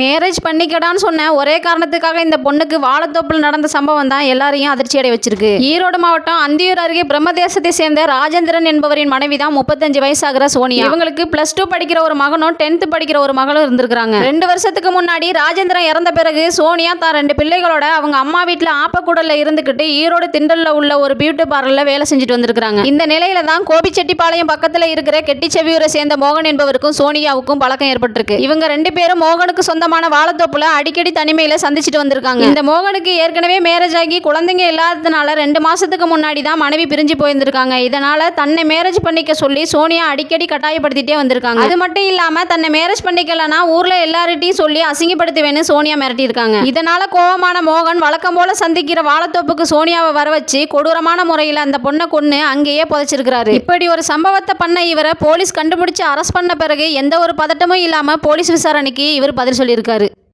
Marriage பண்ணிக்கடான்னு சொன்ன ஒரே காரணத்துக்காக இந்த பொண்ணுக்கு வாழைத்தோப்பில் நடந்த சம்பவம் தான் எல்லாரையும் அதிர்ச்சி அடைய வச்சிருக்கு. ஈரோடு மாவட்டம் அந்தியூர் அருகே பிரம்மதேசத்தை சேர்ந்த ராஜேந்திரன் என்பவரின் மனைவி தான் முப்பத்தஞ்சு வயசாகிற சோனியா. இவங்களுக்கு பிளஸ் டூ படிக்கிற ஒரு மகனும் டென்த் படிக்கிற ஒரு மகளும் இருந்திருக்காங்க ரெண்டு வருஷத்துக்கு முன்னாடி ராஜேந்திரன் இறந்த பிறகு சோனியா தான் ரெண்டு பிள்ளைகளோட அவங்க அம்மா வீட்டில் ஆப்பக்கூடல்ல இருந்துக்கிட்டு ஈரோடு திண்டல்ல உள்ள ஒரு பியூட்டி பார்லர்ல வேலை செஞ்சுட்டு வந்திருக்காங்க இந்த நிலையில தான் கோபிச்செட்டிப்பாளையம் பக்கத்துல இருக்கிற கெட்டிச்செவியூரை சேர்ந்த மோகன் என்பவருக்கும் சோனியாவுக்கும் பழக்கம் ஏற்பட்டிருக்கு. இவங்க ரெண்டு பேரும் மோகனுக்கு சொந்தமான வாழைத்தோப்புல அடிக்கடி தனிமையில சந்திச்சுட்டு வந்திருக்காங்க. இந்த மோகனுக்கு ஏற்கனவே மேரேஜ் ஆகி குழந்தைங்க இல்லாததுனால ரெண்டு மாசத்துக்கு முன்னாடி தான் மனைவி பிரிஞ்சு போயிருந்திருக்காங்க. இதனால தன்னை மேரேஜ் பண்ணிக்க சொல்லி சோனியா அடிக்கடி கட்டாயப்படுத்திட்டே வந்திருக்காங்க. அது மட்டும் இல்லாம தன்னை மேரேஜ் பண்ணிக்கலனா ஊர்ல எல்லார்கிட்டையும் சொல்லி அசிங்கப்படுத்துவேன்னு சோனியா மிரட்டியிருக்காங்க. இதனால கோவமான மோகன் வழக்கம் போல சந்திக்கிற வாழைத்தோப்புக்கு சோனியாவை வர வச்சு கொடூரமான முறையில் அந்த பொண்ணை கொன்னு அங்கேயே புதைச்சிருக்கிறாரு. இப்படி ஒரு சம்பவத்தை பண்ண இவரை போலீஸ் கண்டுபிடிச்சு அரெஸ்ட் பண்ண பிறகு எந்த ஒரு பதட்டமும் இல்லாம போலீஸ் விசாரணைக்கு இவர் பதில் சொல்லியிருக்காரு.